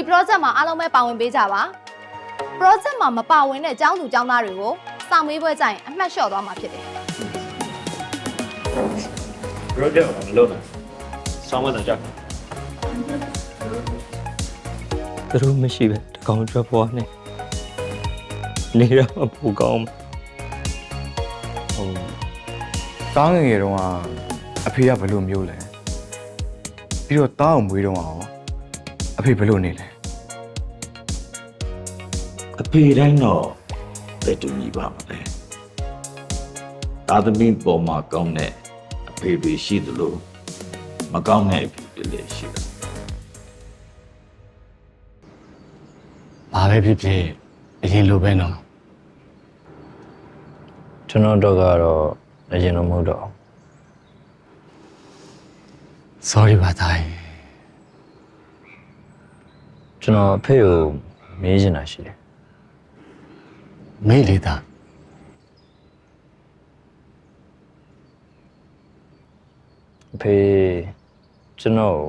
ဒီ project မှာအားလုံးပဲပါဝင်ပေးကြပါ project မှာမပါဝင်တဲ့ကျောင်းသူကျောင်းသားတွေကိုစာမေးပွဲကြရင်အမှတ်လျှော့သွားမှာဖြစ်တယ် project ကိုမလုပ်နိုင်ဆောင်းမတော့ကြောက်သူတို့မရှိပဲတကောင်အတွက်ဘွားနဲ့နေရမပူကောင်းဘူးဟိုတားငယ်ငယ်တုန်းကအဖေကဘယ်လိုမျိုးလဲပြီးတော့တားအောင်မွေးတုန်းကရောအဖေဘယ်လိုနေလဲအ ဖေတိုင်းတော့တဲ့တူညီပါမလဲသာသမီပေါ်မှာကောင်းတဲ့အဖေတွေရှိသလိုမကောင်းတဲ့အဖေတွေလည်းရှိတယ်ဘာပဲဖြစ်ဖြစ်အရင်လိုပဲနော်ကျွန်တော်တော့ကတော့အရင်တော့မဟုတ်တော့ sorry ပါသားရင်ကျွန်တော်အဖေကိုမေးချင်တာရှိတယ် မေ့လေသားအဖေကျွန်တော်ကို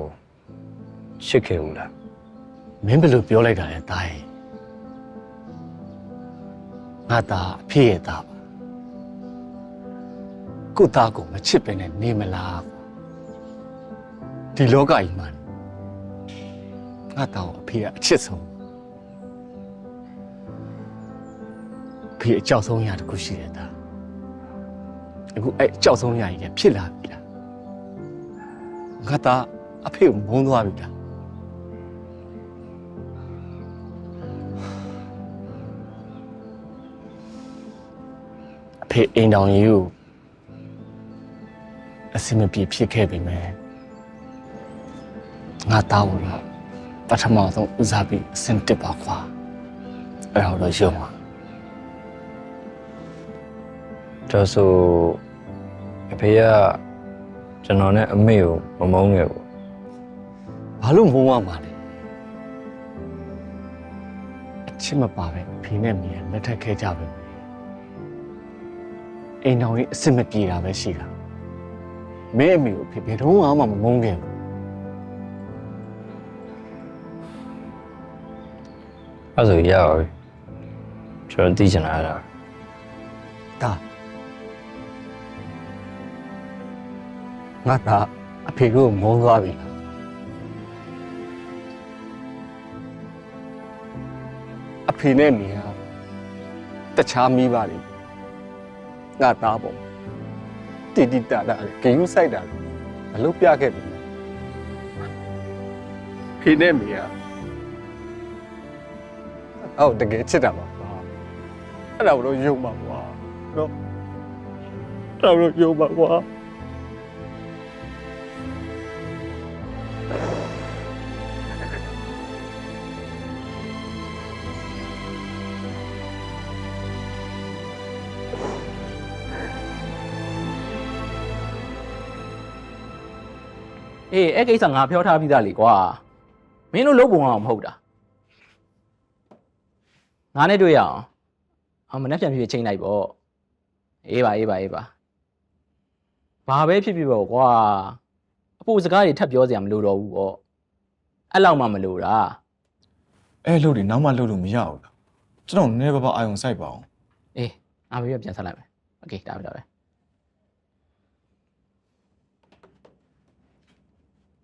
ချစ်ခဲ့ဘူးလားမင်းဘယ်လိုပြောလိုက်တာလဲသားရင်ငါသားအဖေရဲ့သားပါကိုသားကိုမချစ်ပင်နဲ့နေမလားဒီလောကကြီးမှာငါသားကိုအဖေကအချစ်ဆုံး ဖေအကြောက်ဆုံးအရာတစ်ခုရှိတယ်သားအခုအဲ့အကြောက်ဆုံးအရာကြီးကဖြစ်လာပြီလားငါသားအဖေကိုမုန်းသွားပြီလားအဖေအိမ်တောင်ကြီးကိုအစင်မပြေဖြစ်ခဲ့ပြီမယ်ငါတောင်းလို့ပထမဆုံးဦးစားပြီးအစင်တက်ပါကွာအဲ့ဒါတော့ရုံပါ ဒါဆိုအဖေကကျွန်တော်နဲ့အမေကိုမမုန်းခဲ့ဘူးဘာလို့မုန်းရမှာလဲအချစ်မပါပဲအဖေနဲ့မိရလက်ထပ်ခဲ့ကြပဲအိမ်တောင်ကြီးအစင်မပြေတာပဲရှိတာမင်းအမေကိုအဖေဘယ်တော့မှမမုန်းခဲ့ဘူးအဲ့ဆိုရပါပြီကျွန်တော်သိချင်တာအဲ့ဒါဒါ ငါသားအဖေကိုမုန်းသွားပြီလားအဖေနဲ့မိဟာတခြားမိပါလေငါသားပေါ့တိတိတတာလေဂိမ်းဆိုင်တာလေမလုပ်ပြခဲ့ပြီဖေနဲ့မိဟာအော်တကယ်ချစ်တာပါကွာအဲ့ဒါတော့ယုံပါကွာတော့အဲ့ဒါတော့ယုံပါကွာ အေးအဲ့ကိစ္စငါပြောထားပြီးသားလေကွာမင်းတို့လုပ်ပုံအောင်မဟုတ်တာငါနဲ့တွေ့ရအောင်အမနဲ့ပြန်ဖြစ်ချိန်လိုက်ပေါ့အေးပါအေးပါအေးပါဘာပဲဖြစ်ဖြစ်ပေါ့ကွာအဖို့စကားတွေထပ်ပြောစရာမလိုတော့ဘူးပေါ့အဲ့လောက်မှမလိုတာ အဲ့လို့ဒီနောက်မှလှုပ်လို့မရဘူးလားကျွန်တော်နည်းနည်းပါးပါအာယုံစိုက်ပါအောင် အေးငါဘေးပြန်ဆက်လိုက်မယ်โอเคဒါပဲဒါပဲ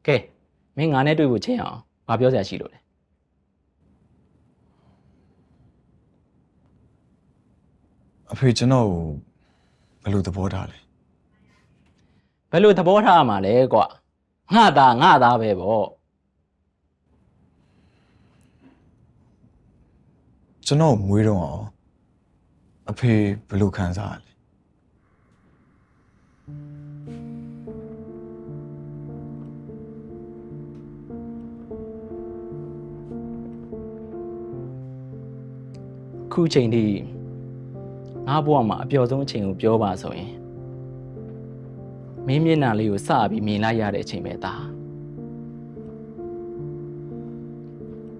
ကဲမင်းငါနဲ့တွေ့ဖို့ချိန်အောင်ဘာပြောစရာရှိလို့လဲအဖေကျွန်တော်ကိုဘယ်လိုသဘောထားလဲဘယ်လိုသဘောထားရမှာလဲကွာငါသားငါသားပဲပေါ့ကျွန်တော်ကိုမွေးတော့အောင်အဖေဘယ်လိုခံစားရလဲ ခုချိန်ထိငါဘဝမှာအပျော်ဆုံးအချိန်ကိုပြောပါဆိုရင်မင်းမျက်နှာလေးကိုစပြီးမြင်လိုက်ရတဲ့အချိန်ပဲသား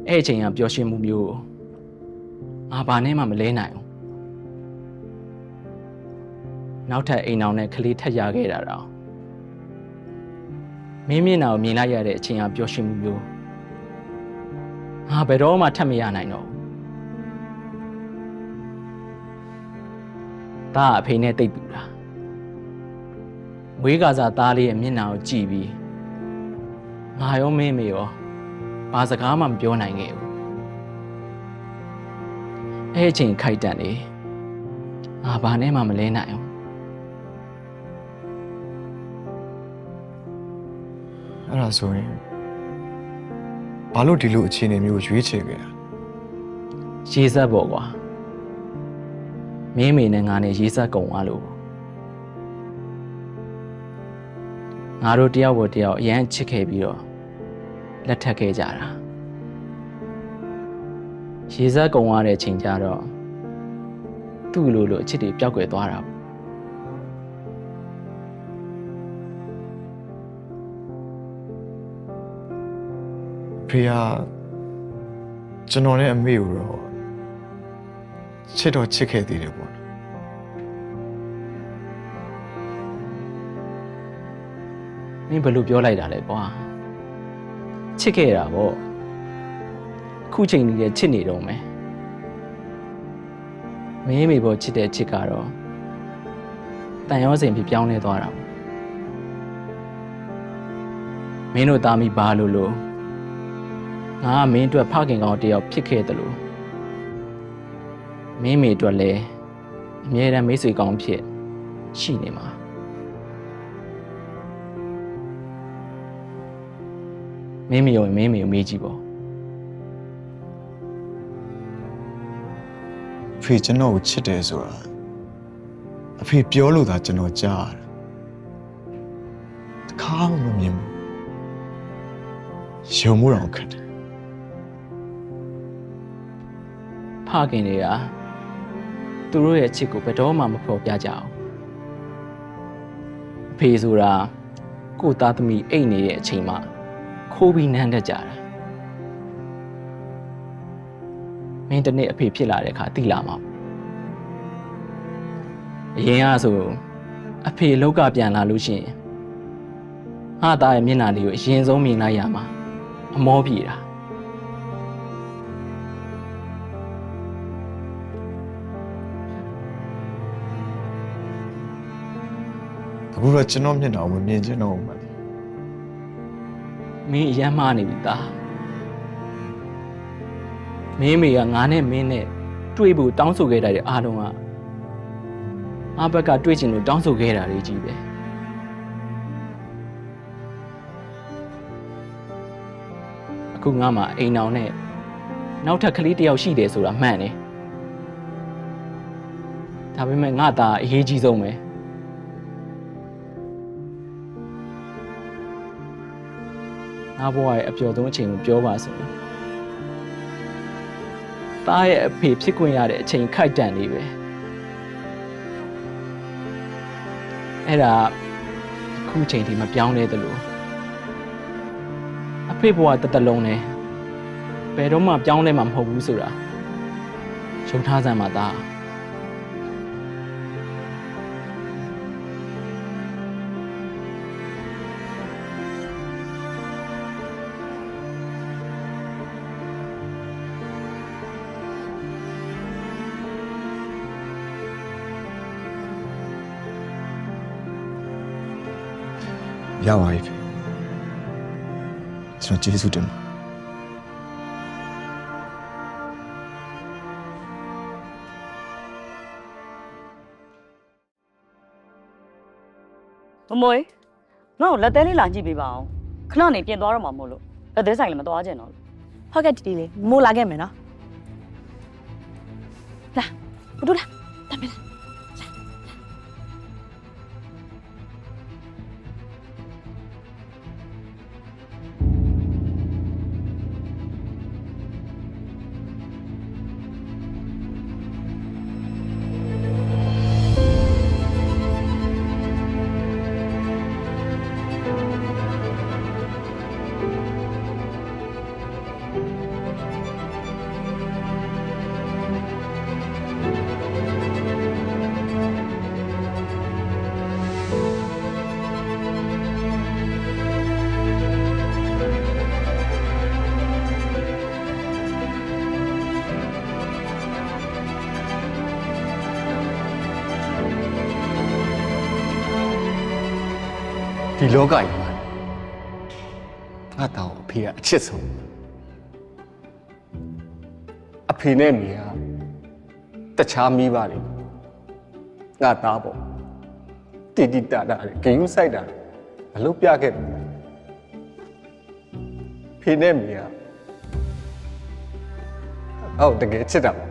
အဲ့အချိန်ကပျော်ရွှင်မှုမျိုးငါဘာနဲ့မှမလဲနိုင်ဘူးနောက်ထပ်အိမ်အောင်နဲ့ကလေးထက်ရခဲ့တာတော့မင်းမျက်နှာကိုမြင်လိုက်ရတဲ့အချိန်ကပျော်ရွှင်မှုမျိုးငါဘယ်တော့မှထပ်မရနိုင်တော့ဘူး ဒါကအဖေနဲ့တိတ်တူတာမွေးကစားသားလေးရဲ့မျက်နှာကိုကြည့်ပြီးငါရောမင်းမေရောဘာစကားမှမပြောနိုင်ခဲ့ဘူးအဲ့အချိန်ခိုက်တန်လေငါဘာနဲ့မှမလဲနိုင်ဘူးအဲ့ဒါဆိုရင်ဘာလို့ဒီလိုအခြေအနေမျိုးကိုရွေးချယ်ခဲ့တာရေးဆက်ပေါ့ကွာ မင်းမေနဲ့ငါနဲ့ရေးဆက်ကုန်သွားလို့ငါတို့တယောက်ပေါ်တယောက်အရန်ချစ်ခဲ့ပြီးတော့လက်ထပ်ခဲ့ကြတာရေးဆက်ကုန်သွားတဲ့ချိန်ကျတော့သူ့လိုလိုအချစ်တွေပျောက်ကွယ်သွားတာပေါ့ဖေကကျွန်တော်နဲ့အမေကိုတော့ ချစ်တော့ချစ်ခဲ့သေးတယ်ပေါ့နော်မင်းဘယ်လိုပြောလိုက်တာလဲကွာချစ်ခဲ့တာပေါ့အခုချိန်ကြီးလည်းချစ်နေတော့မယ်မင်းမေပေါ်ချစ်တဲ့ချစ်ကတော့တန်ရောစင်ဖြစ်ပြောင်းလဲသွားတာပေါ့မင်းတို့သားမိဘာလို့လို့ငါကမင်းအတွက်ဖခင်ကောင်တစ်ယောက်ဖြစ်ခဲ့တယ်လို့ မင်းမေအတွက်လည်းအမြဲတမ်းမိတ်ဆွေကောင်းဖြစ်ရှိနေမှာမင်းမယုံရင်မင်းမေကိုမေးကြည့်ပေါ့ဖေကျွန်တော်ကိုချစ်တယ်ဆိုတာအဖေပြောလို့သာကျွန်တော်ကြားရတယ်တခါမှမမြင်ဘူးရုံမှုတော့ခက်တယ်ဖခင်တွေက သူတို့ရဲ့ချစ်ကိုဘယ်တော့မှမဖော်ပြကြအောင်အဖေဆိုတာကိုယ့်သားသမီးအိတ်နေတဲ့အချိန်မှာခိုးပြီးနမ်းတတ်ကြတာမင်းတစ်နေ့အဖေဖြစ်လာတဲ့အခါသိလာမှာပေါ့အရင်ကဆိုအဖေလောက်ကပြန်လာလို့ရှိရင်ဟာသားရဲ့မျက်နှာလေးကိုအရင်ဆုံးမြင်လိုက်ရမှာအမောပြေတာ အခုတော့ကျွန်တော်မျက်နှာကိုမမြင်ချင်တော့ဘူးမလေးမင်းအရမ်းမှားနေပြီသားမင်းမေကငါနဲ့မင်းနဲ့တွေ့ဖို့တောင်းဆိုခဲ့တဲ့အားလုံးကငါဘက်ကတွေ့ချင်လို့တောင်းဆိုခဲ့တာတွေကြီးပဲအခုငါမှအိမ်အောင်နဲ့နောက်ထပ်ကလေးတစ်ယောက်ရှိတယ်ဆိုတာမှန်တယ်ဒါပေမဲ့ငါသားအရေးကြီးဆုံးပဲ ငါဘဝရဲ့အပျော်ဆုံးအချိန်ကိုပြောပါဆိုရင်သားရဲ့အဖေဖြစ်ခွင့်ရတဲ့အချိန်ခိုက်တန်နေပဲအဲ့ဒါအခုချိန်ဒီမပြောင်းလဲသလိုအဖေဘဝတစ်သက်လုံးနဲ့ဘယ်တော့မှပြောင်းလဲမှာမဟုတ်ဘူးဆိုတာရှုံထားစမ်းပါသား ရပါပြီဖေကျွန်တော်ကျေးဇူးတင်ပါမမွေငါ့ကိုလက်သေးလေးလာကြည့်ပေးပါအောင်ခဏနေပြင်သွားတော့မှာမို့လို့လက်သေးဆိုင်လည်းမသွားချင်တော့လို့ဟုတ်ကဲ့တီတီလေးမိုးလာခဲ့မယ်နော်လာဘဒူလာတမ်းမလား လောကကြီးမှာငါတောင်အဖေကအချစ်ဆုံးအဖေနဲ့မိကတခြားမိပါလေငါသားပေါ့တီတီတာတာဂိမ်းဆိုင်တာမလုပ်ပြခဲ့ဘူးဖေနဲ့မိကအော်တကယ်ချစ်တာပါ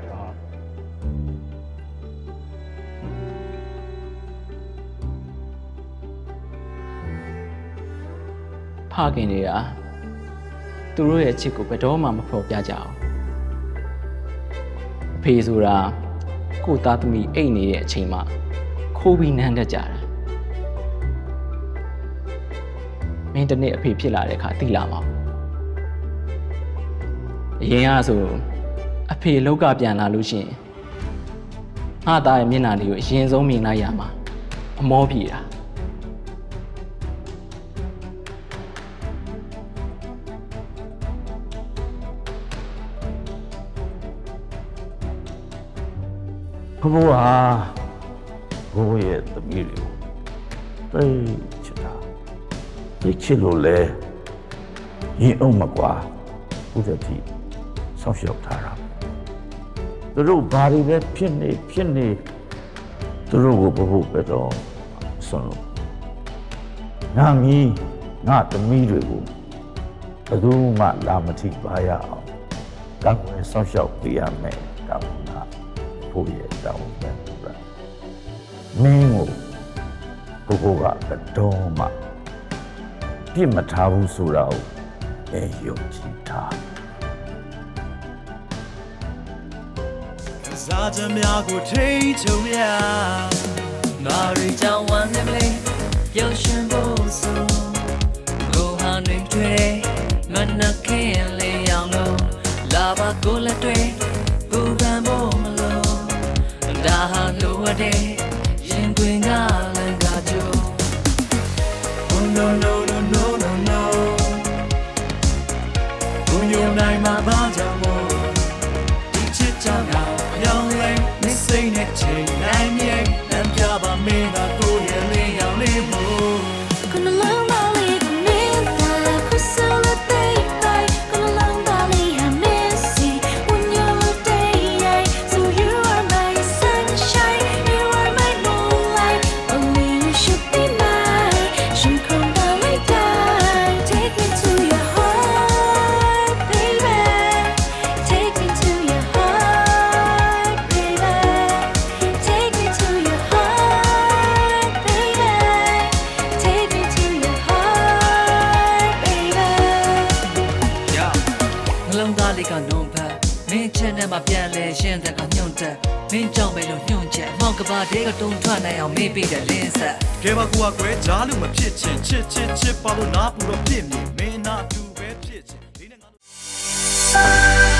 ခင်တွေကသူတို့ရဲ့အချစ်ကိုဘယ်တော့မှမဖော်ပြကြအောင်အဖေဆိုတာကိုယ့်သားသမီးအိတ်နေတဲ့အချိန်မှာခိုးပြီးနမ်းတတ်ကြတာမင်းတစ်နေ့အဖေဖြစ်လာတဲ့အခါသိလာမှာအရင်ကဆိုအဖေလောက်ကပြန်လာလို့ရှိရင်ငါသားရဲ့မျက်နှာလေးကိုအရင်ဆုံးမြင်လိုက်ရမှာအမောပြေတာ ဘဘဟာဘဘရဲ့သမီးတွေကိုသိချစ်တာသိချစ်လို့လဲရင်အောင်မကွာဥဒ္ဒတိဆောက်ရှောက်ထားတာသူတို့ဘာတွေပဲဖြစ်နေဖြစ်နေသူတို့ကိုဘဘပဲတော့ဆွလို့ငါမီးငါသမီးတွေကိုဘယ်သူမှလာမထိပါရအောင်ကောင်းဝင်ဆောက်ရှောက်ပေးရမယ်ကောင်းတာ ဖို့ရဲ့တောင်းပန်တာမင်းကိုကိုကိုကတော့မှပြစ်မထားဘူးဆိုတာကိုအဲယုံကြည်ထားစားကြများကိုထိတ်ချုံရနာရီကြောင့်ဝမ်းနေမလေးပျော်ရွှင်ဖို့ဆိုလိုဟာနေတွေ့မနက်ခင်းလေးရောင်လို့လာပါကိုလက်တွေ့ ဟာ မှာပြန်လဲရှင်းတဲ့ကညွန့်တဲ့မင်းကြောင့်ပဲလို့ညွန့်ချက်မောက်ကဘာတဲကတုံးထွက်နိုင်အောင်မေးပြီးတဲ့လင်းဆက်ကဲပါကူကကွဲကြားလို့မဖြစ်ချင်ချစ်ချစ်ချစ်ပါလို့နားပူတော့ဖြစ်နေမင်းနာတူပဲဖြစ်ချင်လေးနဲ့ငါတို့